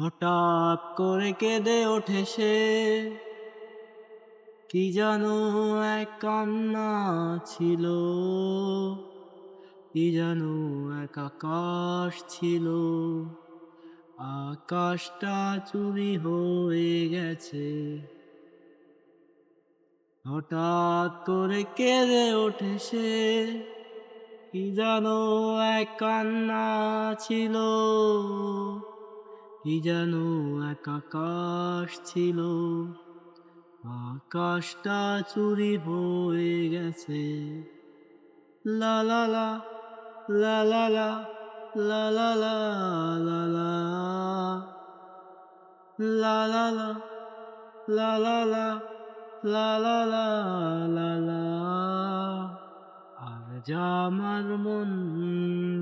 হঠাৎ করে কেঁদে ওঠে সে। কি জানো এক কান্না ছিল, কি জানো এক আকাশ ছিল। আকাশটা চুরি হয়ে গেছে। হঠাৎ করে কেঁদে ওঠে সে। কি জানো এক কান্না ছিল কি জানো এক আকাশ ছিল আকাশটা চুরি হয়ে গেছে লা লা লা লা লা লা লা লা লা লা লা আজ আমার মন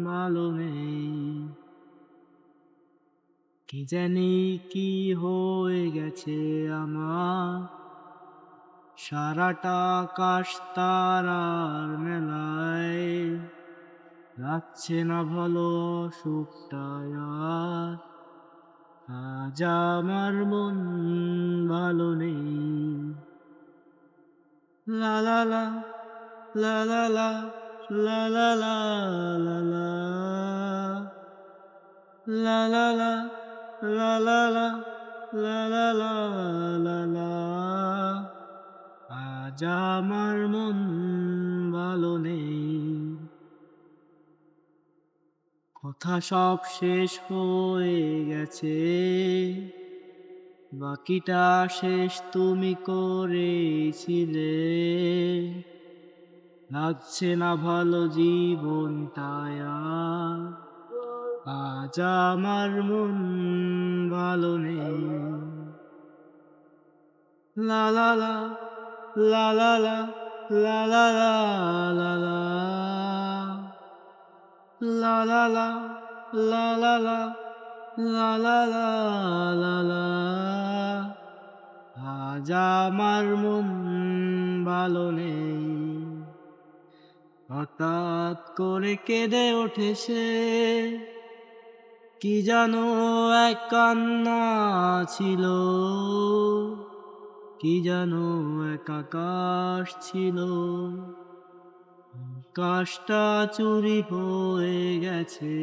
ভালো নেই কি জানি কি হয়ে গেছে আমার? সারাটা আকাশ তারার মেলায় যাচ্ছে না ভালো সুখটায় আজ আমার মন ভালো নেই। লা লা লা লা লা লা লা লা লা লা লা। লা লা লা লা লা লা লা লা আজ আমার মন ভালো নেই। কথা সব শেষ হয়ে গেছে। বাকিটা শেষ তুমি করেছিলে। লাগছে না ভালো জীবনটায় আর। আজ আমার মন ভালো নেই আজ আমার মন ভালো নেই হঠাৎ করে কেঁদে সে কি যেন এক কান্না ছিল? কি যেন এক আকাশ ছিল? আকাশটা চুরি হয়ে গেছে।